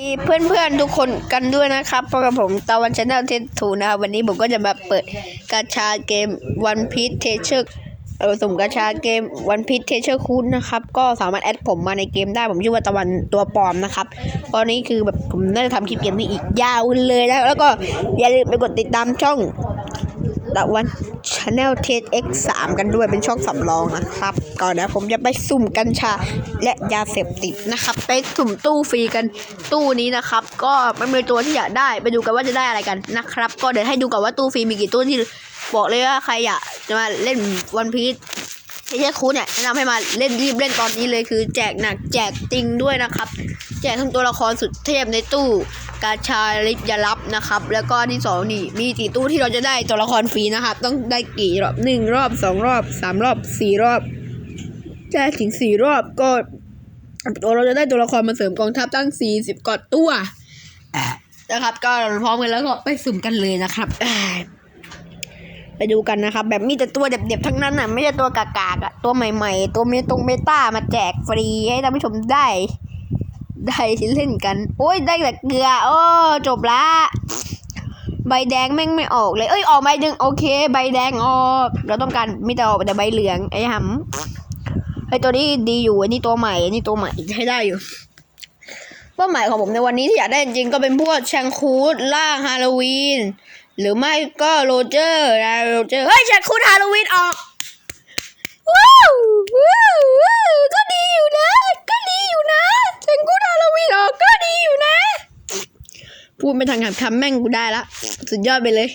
มีเพื่อนๆทุกคนกันด้วยนะครับเพราะกับผมตะวันชาแนลเทนทูนะครับวันนี้ผมก็จะมาเปิดกาชาเกม One Piece Treasure เออสุ่มกาชาเกมวันพีชเทเชอร์คูณนะครับ ก็สามารถแอดผมมาในเกมได้ผมชื่อว่าตะวันตัวปลอมนะครับตอนนี้คือแบบผมน่าจะทำคลิปเกมนี้อีกยาวเลยนะแล้วก็อย่าลืมไปกดติดตามช่อง ตะวันชาแนลเทส X 3กันด้วยเป็นช่องสำรองนะครับ ก่อนนะผมจะไปสุ่มกัญชาและยาเสพติดนะครับ ไปสุ่มตู้ฟรีกันตู้นี้นะครับ ก็มันมีตัวที่อยากได้ไปดูกันว่าจะได้อะไรกันนะครับ ก็เดี๋ยวให้ดูก่อนว่าตู้ฟรีมีกี่ตู้ที่บอกเลยว่าใครอยากจะมาเล่นวันพีชไม่ใช่คูเนี่ยแนะนำให้มาเล่นรีบเล่นตอนนี้เลยคือแจกหนักแจกจริงด้วยนะครับ แจกทั้งตัวละครสุดเทพในตู้ กาชาลิปยาลับนะครับ แล้วก็ที่สองนี่มีกี่ตู้ที่เราจะได้ตัวละครฟรีนะครับ ต้องได้กี่รอบหนึ่งรอบสองรอบสามรอบสี่รอบได้ถึงสี่รอบก็ตัวเราจะได้ตัวละครมาเสริมกองทัพตั้งสี่สิบกว่าตัวนะครับ ก็พร้อมกันแล้วก็ไปสุ่มกันเลยนะครับไปดูกันนะครับ แบบมีแต่ตัวเด็บๆทั้งนั้นอะไม่ใช่ตัวกากๆอะตัวใหม่ ๆ ตัวเมตรงเมตามาแจกฟรีให้ท่านผู้ชมได้ ได้เล่นกัน โอ้ยได้แต่เกลือ โอ้จบละ ใบแดงแม่งไม่ออกเลย เอ้ยออกใบหนึ่งโอเค ใบแดงออกเราต้องการมีแต่ออกแต่ใบเหลืองไอ้หำไอ้ตัวนี้ดีอยู่อันนี้ตัวใหม่อันนี้ตัวใหม่ใช้ได้อยู่เป้าหมายของผมในวันนี้ที่อยากได้จริงๆก็เป็นพวกแชงคูดล่างฮาโลวีนหรือไม่ก็โรเจอร์นะโรเจอร์เฮ้ยแชงคูดฮาโลวีนออก ว้าวว้าวว้าวก็ดีอยู่นะ ก็ดีอยู่นะเซนกูดาลาวีนออกก็ดีอยู่นะ พูดไม่ทันขาดคำแม่งกูได้ละ สุดยอดไปเลย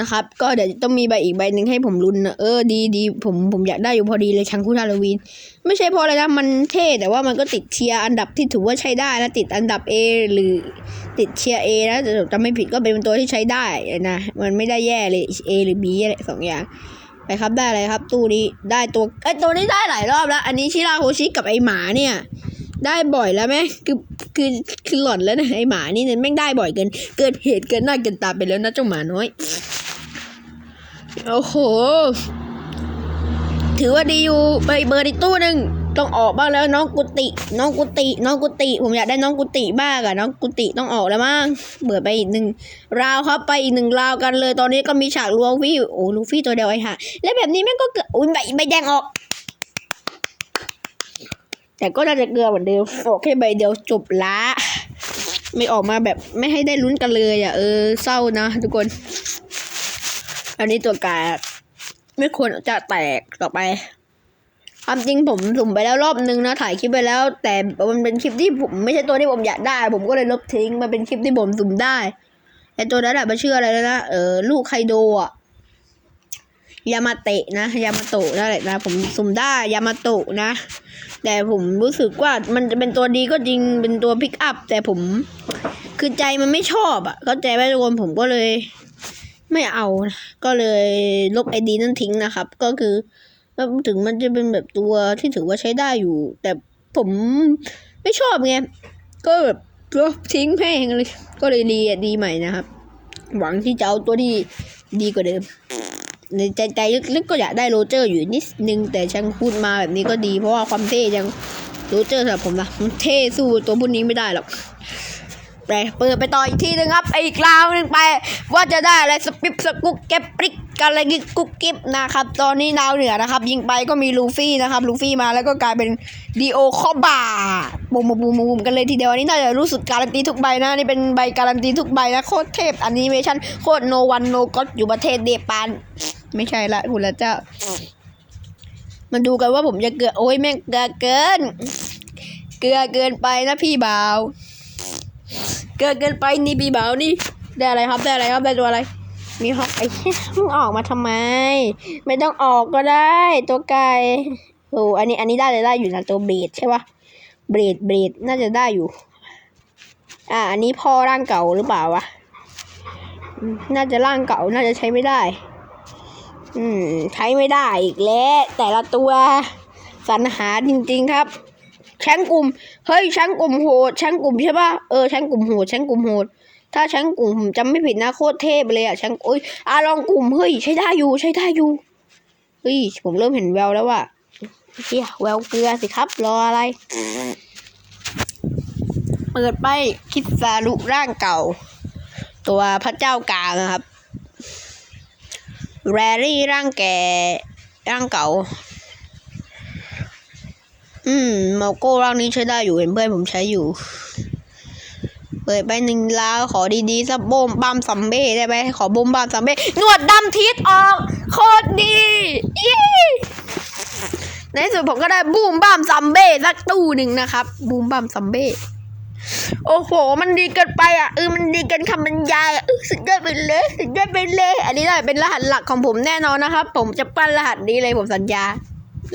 นะครับ ก็เดี๋ยวต้องมีใบอีกใบหนึ่งให้ผมลุ้นนะเออดีดีผมผมอยากได้อยู่พอดีเลยชังคูดาลาวีน ไม่ใช่เพราะอะไรนะมันเท่แต่ว่ามันก็ติดเชียร์อันดับที่ถือว่าใช้ได้นะติดอันดับ A หรือติดเชียร์ A นะแต่จำไม่ผิดก็เป็นตัวที่ใช้ได้นะ มันไม่ได้แย่เลย A หรือ B อะไรสองอย่าง ไปครับได้อะไรครับ ตู้นี้ได้ตัวไอตัวนี้ได้หลายรอบแล้ว อันนี้ชิราโฮชิกับไอหมาเนี่ย ได้บ่อยแล้วไหมคือคือคือหล่อนแล้วนะไอหมานี่เนี่ยแม่งได้บ่อยเกิน เกิดเหตุเกินหน้าเกินตาไปแล้วนะเจ้าหมาน้อยโอ้โห ถือว่าดีอยู่ไปเบอร์อีกตู้หนึ่ง ต้องออกบ้างแล้วน้องกุติ น้องกุติ น้องกุติ ผมอยากได้น้องกุติบ้างอะน้องกุติต้องออกแล้วมั้งเบื่อไปอีกหนึ่งราวครับไปอีกหนึ่งราวกันเลย ตอนนี้ก็มีฉากลูฟี่โอ้ลูฟี่ตัวเดียวไอ้ห่าแล้วแบบนี้แม่งก็เกิดอุ้ยใบใบแดงออก แต่ก็น่าจะเกลือเหมือนเดิมออกแค่ใบเดียวจบละไม่ออกมาแบบไม่ให้ได้ลุ้นกันเลยอะเออเศร้านะทุกคน อันนี้ตัวกาดไม่ควรจะแตกต่อไป ความจริงผมสุ่มไปแล้วรอบนึงนะถ่ายคลิปไปแล้ว แต่มันเป็นคลิปที่ผมไม่ใช่ตัวที่ผมอยากได้ ผมก็เลยลบทิ้งมันเป็นคลิปที่ผมสุ่มได้แต่ตัวนั้นอะมันชื่ออะไรแล้วนะเออลูกไคโดอะยามาเตะนะยามาโตะนั่นแหละนะผมสุ่มได้ยามาโตะนะ แต่ผมรู้สึกว่ามันจะเป็นตัวดีก็จริงเป็นตัวพิกอัพแต่ผม คือใจมันไม่ชอบอะเข้าใจไหมทุกคนผมก็เลย ไม่เอา ก็เลยลบไอดีนั้นทิ้งนะครับ ก็คือ แล้วถึงมันจะเป็นแบบตัวที่ถือว่าใช้ได้อยู่ แต่ผมไม่ชอบไง ก็แบบทิ้งแม่งเลย ก็เลยรีดีใหม่นะครับ หวังที่จะเอาตัวที่ดีกว่าเดิม ในใจใจลึกๆก็อยากได้โรเจอร์อยู่นิดนึง แต่ช่างพูดมาแบบนี้ก็ดี เพราะว่าความเท่ยังโรเจอร์สำหรับผมนะมันเท่สู้ตัวพวกนี้ไม่ได้หรอกไปเปิดไปต่ออีกทีนึงครับ อีกราวหนึงไป ว่าจะได้อะไรสปิปสกุกเก็บปริก กันติกุกกิบนะครับ ตอนนี้ดาวเหนือนะครับ ยิงไปก็มีลูฟี่นะครับ ลูฟี่มาแล้วก็กลายเป็นดีโอคอบาบูมบูมบูมกันเลยทีเดียวอันนี้น่าจะรู้สึกการันตีทุกใบนะนี่เป็นใบการันตีทุกใบนะโคตรเทพแอนิเมชั่นโคตรโนวันโนก็อยู่ประเทศเดปาน ไม่ใช่ละคุณละเจ้ามาดูกันว่าผมจะเกลือโอ้ยแม่งเกลือเกิน เกลือเกินไปนะพี่บ่าว เกินเกินไปนี่พี่บ่าวนี่ได้อะไรครับได้อะไรครับได้ตัวอะไร มีฮอกไอ้เหี้ยมึงออกมาทำไม ไม่ต้องออกก็ได้ ตัวไก่โอ้อันนี้อันนี้ได้เลยได้อยู่นะตัวเบรดใช่ปะเบรดเบรดน่าจะได้อยู่ อ่า อันนี้พ่อร่างเก่าหรือเปล่าวะน่าจะร่างเก่าน่าจะใช้ไม่ได้ อืม ใช้ไม่ได้อีกแล้ว แต่ละตัวสรรหาจริง ๆครับแชงกลุ่ม เฮ้ยแชงกลุ่มโหดแชงกลุ่มใช่ปะเออแชงกลุ่มโหดแชงกลุ่มโหด ถ้าแชงกลุ่มผมจำไม่ผิดนะโคตรเทพเลยอะแชงโอ้ยอาลองกลุ่มเฮ้ยใช้ได้อยู่ใช้ได้อยู่เฮ้ยผมเริ่มเห็นแววแล้วว่ะเฮียแววเกลือสิครับ รออะไร เปิดไปคิดซารุร่างเก่า ตัวพระเจ้ากลางนะครับ แรรี่ร่างแก่ร่างเก่า อืมเมาโก้ร่างนี้ใช้ได้อยู่เห็นเพื่อนผมใช้อยู่ เปิดไปหนึ่งลาวขอดีๆสักโบมบามซัมเบ้ได้ไหมขอโบมบามซัมเบ้หนวดดำทิศออก โคตรดีเย้ในสุดผมก็ได้บูมบามซัมเบ้สักตู้หนึ่งนะครับบูมบามซัมเบ้โอ้โห มันดีเกินไปอะเออมันดีเกินคำบรรยายอะเออสุดยอดไปเลยสุดยอดไปเลย อันนี้ได้เป็นรหัสหลักของผมแน่นอนนะครับ ผมจะปั้นรหัสนี้เลยผมสัญญา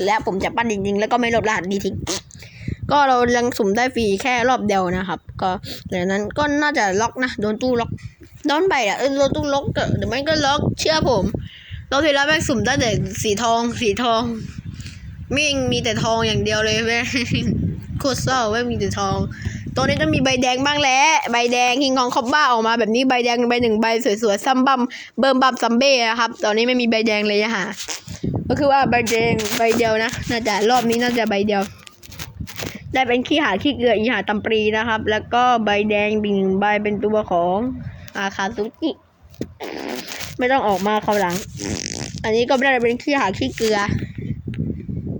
และผมจะปั้นจริงๆ แล้วก็ไม่ลบรหัสนี้ทิ้ง ก็เรายังสุ่มได้ฟรีแค่รอบเดียวนะครับ ก็หลังนั้นก็น่าจะล็อกนะโดนตู้ล็อกโดนไปอะโดนตู้ล็อกเดี๋ยวมันก็ล็อกเชื่อผมรอบที่แล้วแม่งสุ่มได้แต่สีทองสีทองมิ่งมีแต่ทองอย่างเดียวเลยแม่โคตรเศร้าแม่มีแต่ทอง ตัวนี้ต้องมีใบแดงบ้างแหล้วใบแดงคิงกองคอบบ้าออกมาแบบนี้ใบแดงใบหนึ่งใบสวยๆซัมบัมเบิ่มบัมซัมเบ้นะครับ ตอนนี้ไม่มีใบแดงเลยอะฮะก็คือว่าใบแดงใบเดียวนะ น่าจะรอบนี้น่าจะใบเดียว ได้เป็นขี้หาขี้เกลืออีหาตำปรีนะครับ แล้วก็ใบแดงอีกหนึ่งใบเป็นตัวของอาคาซุกิไม่ต้องออกมาเขาวหลัง อันนี้ก็ไม่ได้เป็นขี้หาขี้เกลือ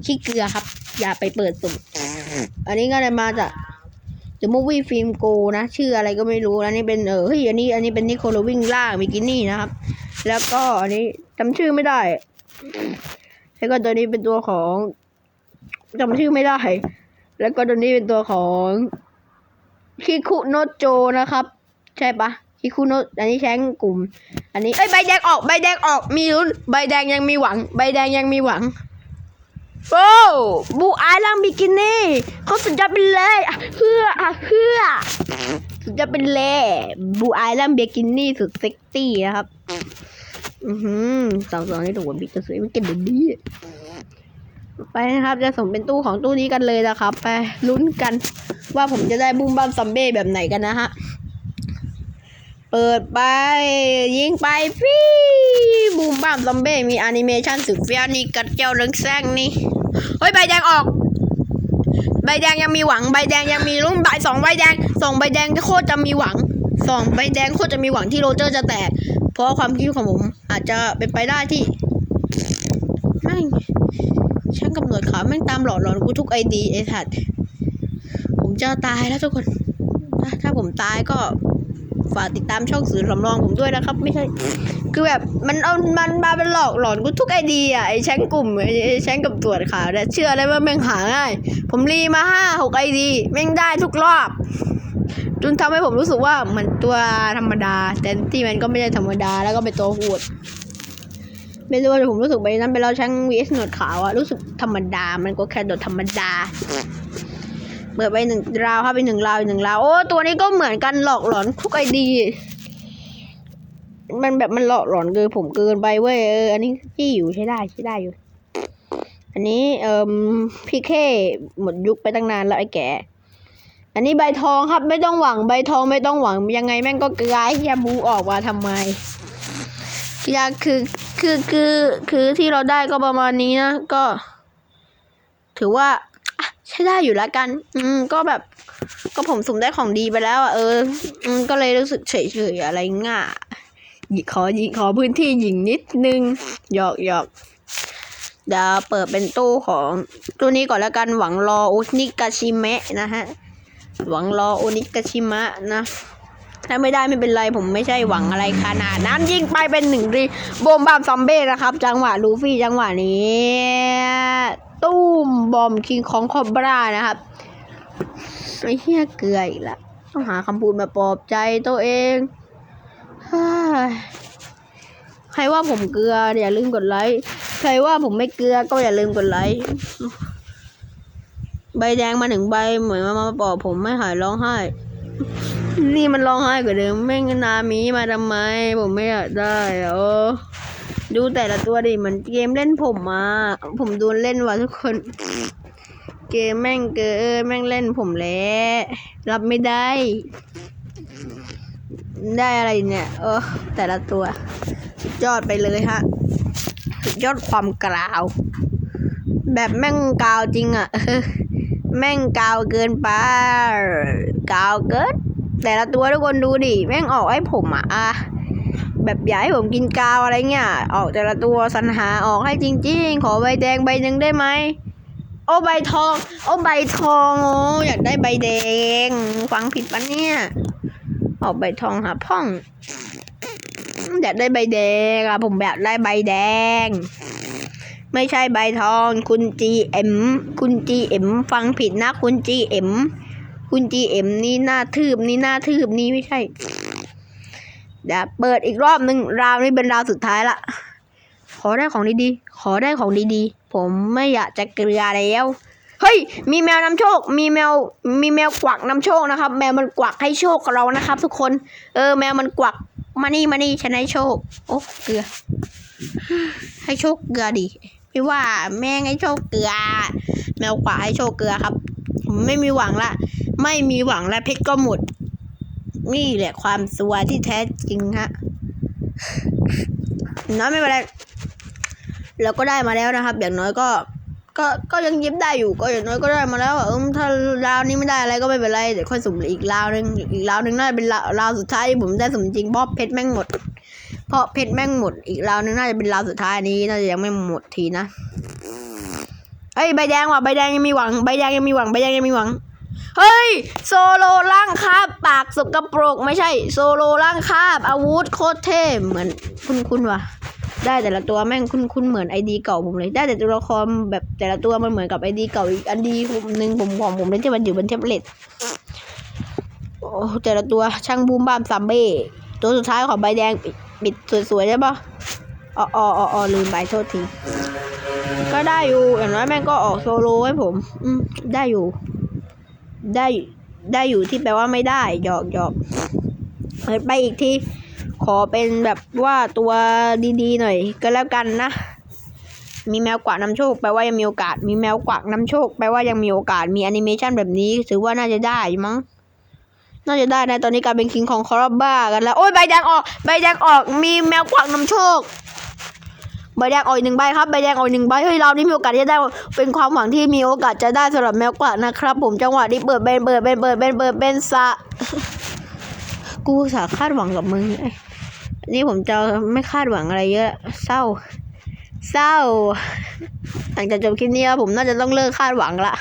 ขี้เกลือครับ อย่าไปเปิดสุ่มอันนี้ก็เลยมาจาก The Movie Film Go นะ ชื่ออะไรก็ไม่รู้อันนี้เป็นเออเฮ้ยอันนี้ อันนี้เป็นนิโคลวิ่งล่างบิกินี่นะครับ แล้วก็อันนี้จำชื่อไม่ได้ แล้วก็ตัวนี้เป็นตัวของจำชื่อไม่ได้ แล้วก็ตัวนี้เป็นตัวของคิคุโนโจนะครับ ใช่ปะคิคุโนอันนี้แช้งกลุ่ม อันนี้เอ้ยใบแดงออกใบแดงออกมีลุ้นใบแดงยังมีหวัง ใบแดงยังมีหวังโอ้บูอายลังบิกินี่เขาสุดยอดไปเลยอะเพื่ออะเพื่อสุดยอดไปเลยบูอายลังบิกินี่สุดเซ็กซี่นะครับ อือหือสาวสองนี่ถูกว่าบิ๊กจะสวยไม่เก่งเดี๋ยวนี้ ไปนะครับ จะส่งเป็นตู้ของตู้นี้กันเลยนะครับ ไปลุ้นกันว่าผมจะได้บูมบัมซัมเบ้แบบไหนกันนะฮะ เปิดไปยิงไปพี่บูมบัมซัมเบ้มีแอนิเมชันสุดเฟี้ยวนี่กัดเจ้าเรืองแซงนี่เฮ้ยใบแดงออก ใบแดงยังมีหวังใบแดงยังมีลุ้นใบสองใบแดงสองใบแดงโคตรจะมีหวังสองใบแดงโคตรจะมีหวังที่โรเจอร์จะแตกเพราะความคิดของผมอาจจะเป็นไปได้ที่ ช่างกำหนดขาแม่งตามหลอกหลอนกูทุกไอดีไอ้สัตว์ผมจะตายแล้วทุกคนถ้าถ้าผมตายก็ฝากติดตามช่องสื่อสำรองผมด้วยนะครับ ไม่ใช่ คือแบบมันเอามันมาเป็นหลอกหลอนกูทุกไอดีอะไอแช้งกลุ่มไอ้แช้งกับตรวจขาเนี่ยเชื่อเลยว่าแม่งหาง่าย ผมรีมาห้าหกไอดีแม่งได้ทุกรอบ จนทำให้ผมรู้สึกว่ามันตัวธรรมดาแต่ที่มันก็ไม่ใช่ธรรมดาแล้วก็เป็นตัวโหด ไม่รู้ว่าผมรู้สึกไปนั้นไปแล้วช่างวีเอสหนวดขาวอะรู้สึกธรรมดา มันก็แค่โดดธรรมดา เปิดไปหนึ่งราวครับไปหนึ่งราวหนึ่งราวโอ้ตัวนี้ก็เหมือนกันหลอกหลอนทุกไอดี มันแบบมันหลอกหลอนเกินผมเกินไปเว้ยเอออันนี้ที่อยู่ใช้ได้ใช้ได้อยู่ อันนี้เอ่มพี่เคหมดยุคไปตั้งนานแล้วไอ้แก่อันนี้ใบทองครับไม่ต้องหวังใบทองไม่ต้องหวังยังไงแม่งก็กลือไอ้เฮียบูออกมาทำไมยาคือ คือคือคือที่เราได้ก็ประมาณนี้นะก็ ถือว่าใช้ได้อยู่แล้วกัน อืม ก็แบบ ก็ผมสุ่มได้ของดีไปแล้วอะเออ อืม ก็เลยรู้สึกเฉยเฉยๆอะไรง่าหยิขอหยิขอพื้นที่หญิงนิดนึงหยอกหยอกเดี๋ยวเปิดเป็นตู้ของตู้นี้ก่อนแล้วกันหวังรออุนิกาชิเมะนะฮะ หวังรอโอนิกาชิมะนะ ถ้าไม่ได้ไม่เป็นไรผมไม่ใช่หวังอะไรขนาดนั้นยิงไปเป็นหนึ่งรีโบมบามซอมเบ้นะครับ จังหวะลูฟี่จังหวะนี้ ตุ้มบอมคิงของคอบรานะครับไอ้เหี้ยเกลืออีกละต้องหาคำพูดมาปลอบใจตัวเองใครว่าผมเกลืออย่าลืมกดไลค์ใครว่าผมไม่เกลือก็อย่าลืมกดไลค์ใบแดงมาหนึ่งใบเหมือนมามาบอกผมไม่หายร้องไห้ นี่มันร้องไห้กว่าเดิมแม่งนามีมาทำไม ผมไม่อยากได้โอ้ดูแต่ละตัวดิเหมือนเกมเล่นผมมา ผมโดนเล่นว่ะทุกคน เกมแม่งเกินแม่งเล่นผมแล้วรับไม่ได้ ได้อะไรเนี่ย เออ แต่ละตัว สุดยอดไปเลยฮะสุดยอดความกราว แบบแม่งกาวจริงอะ่ะ แม่งกาวเกินไปกาวเกิน แต่ละตัวทุกคนดูดิแม่งออกให้ผมอะอะแบบอยากให้ผมกินกาวอะไรเงี้ย ออกแต่ละตัวสรรหาออกให้จริง ๆ ขอใบแดงใบหนึ่งได้ไหมโอ้ใบทอง โอ้ใบทองโอ้อยากได้ใบแดง ฟังผิดปะเนี่ยออกใบทองหาพ่อง อยากได้ใบแดงอะผมแบบได้ใบแดง ไม่ใช่ใบทองคุณ GM คุณ GM ฟังผิดนะคุณ GM คุณ GM นี่หน้าทืบนี่หน้าทืบนี่ไม่ใช่ เดี๋ยวเปิดอีกรอบหนึ่งราวนี้เป็นราวสุดท้ายละ ขอได้ของดีๆ ขอได้ของดีๆ ผมไม่อยากจะเกลือแล้ว เฮ้ย มีแมวนำโชค มีแมว มีแมวกวักนำโชคนะครับ แมวมันกวักให้โชคกับเรานะครับ ทุกคน เออ แมวมันกวัก มานี่มานี่ฉันให้โชค โอ้ เกลือ ให้โชคเกลือดิพี่ว่าแม่งให้โชคเกลือ แมวกวักให้โชคเกลือครับ ผมไม่มีหวังละ ไม่มีหวังและเพชรก็หมด นี่แหละความสัวที่แท้จริงฮะน้อยไม่เป็นไรเราก็ได้มาแล้วนะครับ อย่างน้อยก็ ก็ก็ยังยิ้มได้อยู่ก็อย่างน้อยก็ได้มาแล้วเออถ้าราวนี้ไม่ได้อะไรก็ไม่เป็นไรเดี๋ยวค่อยสุ่มอีกราวนึงอีกราวนึงน่าจะเป็นราวราวสุดท้ายที่ผมได้สุ่มจริงเพราะเพชรแม่งหมด เพราะเพชรแม่งหมด อีกราวนึงน่าจะเป็นราวสุดท้ายนี้น่าจะยังไม่หมดทีนะเฮ้ยใบแดงว่ะใบแดงยังมีหวังใบแดงยังมีหวังใบแดงยังมีหวัง เฮ้ย โซโลล่างคาบปากสกปรกไม่ใช่ โซโลล่างคาบอาวุธโคตรเท่เหมือนคุณคุณว่ะ ได้แต่ละตัวแม่งคุณคุณเหมือนไอดีเก่าผมเลย ได้แต่ตัวละครแบบแต่ละตัวมันเหมือนกับไอดีเก่าอีกอันดีผมหนึ่งผมของผมเลยที่มันอยู่บนเทปเล็ตโอ้แต่ละตัวช่างบูมบามซัมเบ้ตัวสุดท้ายของใบแดงปิดสวยๆใช่ปะอ๋ออ๋ออ๋ออ๋อลืมไปโทษทีก็ได้อยู่อย่างน้อยแม่งก็ออกโซโลให้ผม อืมได้อยู่ ได้ได้อยู่ที่แปลว่าไม่ได้หยอกหยอกเปิดไปอีกทีขอเป็นแบบว่าตัวดีๆหน่อย ก็แล้วกันนะ มีแมวกวักนำโชคแปลว่ายังมีโอกาส มีแมวกวักนำโชคแปลว่ายังมีโอกาส มีแอนิเมชันแบบนี้ ถือว่าน่าจะได้มั้ง น่าจะได้นะ ตอนนี้กลายเป็นคิงของคอร์บ้ากันแล้ว โอ้ยใบแดงออก ใบแดงออก มีแมวกวักนำโชค ใบแดงออกอีกหนึ่งใบครับใบแดงออกอีกหนึ่งใบเฮ้ยเรานี่มีโอกาสที่จะได้เป็นความหวังที่มีโอกาสจะได้สำหรับแมวกวักนะครับ ผมจังหวะนี้เปิดเป็นเปิดเป็นเปิดเป็นเปิดเป็นสะกูสาคาดหวังกับมึงไอ้นี่ผมจะไม่คาดหวังอะไรเยอะเศร้า เศร้าหลังจากจบคลิปนี้ผมน่าจะต้องเลิกคาดหวังละ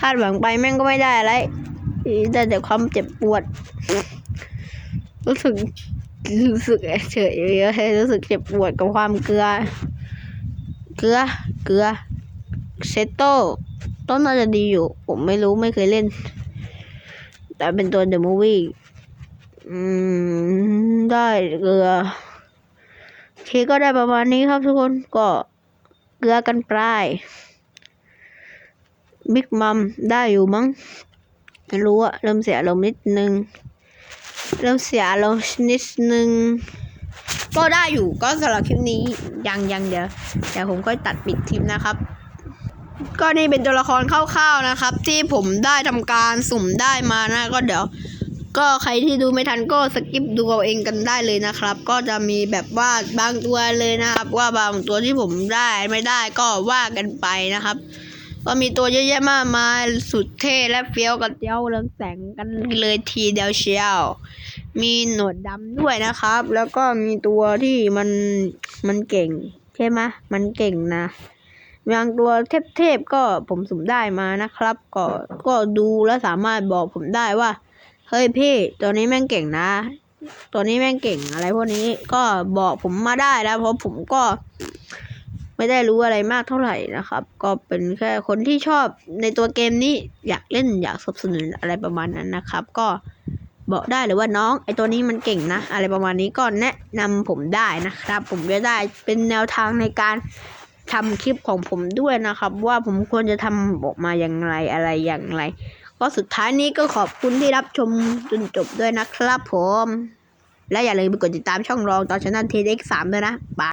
คาดหวังไปแม่งก็ไม่ได้อะไรได้แต่ความเจ็บปวดรู้สึก รู้สึกเฉยๆเยอะรู้สึกเจ็บปวดกับความเกลือ เกลือ เกลือ เซโต้ต้นน่าจะดีอยู่ ผมไม่รู้ไม่เคยเล่น แต่เป็นตัวเดอะมูวี่อืมได้เกลือโอเคก็ได้ประมาณนี้ครับทุกคนก็เกลือกันปลายบิ๊กมัมได้อยู่มั้งไม่รู้อะเริ่มเสียลมนิดนึง เริ่มเสียลมณ์นิดนึง ก็ได้อยู่ก็สำหรับคลิปนี้ยังยังเดี๋ยวเดี๋ยวผมก็ตัดปิดคลิปนะครับ ก็นี่เป็นตัวละครคร่าวๆนะครับ ที่ผมได้ทำการสุ่มได้มานะ ก็เดี๋ยว ก็ใครที่ดูไม่ทันก็สกิปดูเอาเองกันได้เลยนะครับ ก็จะมีแบบว่าบางตัวเลยนะครับ ว่าบางตัวที่ผมได้ไม่ได้ก็ว่ากันไปนะครับ ก็มีตัวเยอะแยะมากมายสุดเท่และเฟี้ยวกันเจ้าเรืองแสงกันเลยทีเดียวเชียว มีหนวดดำด้วยนะครับ แล้วก็มีตัวที่มันมันเก่ง ใช่ไหมมันเก่งนะบางตัวเทพๆก็ผมสุ่มได้มานะครับ ก็ก็ดูแล้วสามารถบอกผมได้ว่าเฮ้ยพี่ตัวนี้แม่งเก่งนะ ตัวนี้แม่งเก่งอะไรพวกนี้ก็บอกผมมาได้แล้วเพราะผมก็ ไม่ได้รู้อะไรมากเท่าไหร่นะครับ ก็เป็นแค่คนที่ชอบในตัวเกมนี้อยากเล่นอยากสนับสนุนอะไรประมาณนั้นนะครับ ก็บอกได้เลยว่าน้องไอตัวนี้มันเก่งนะ อะไรประมาณนี้ก็แนะนำผมได้นะครับ ผมจะได้เป็นแนวทางในการทำคลิปของผมด้วยนะครับ ว่าผมควรจะทำออกมาอย่างไรอะไรอย่างไร ก็สุดท้ายนี้ก็ขอบคุณที่รับชมจนจบด้วยนะครับผม และอย่าลืมไปกดติดตามช่องรองตอนช anel TX3 ด้วยนะบาย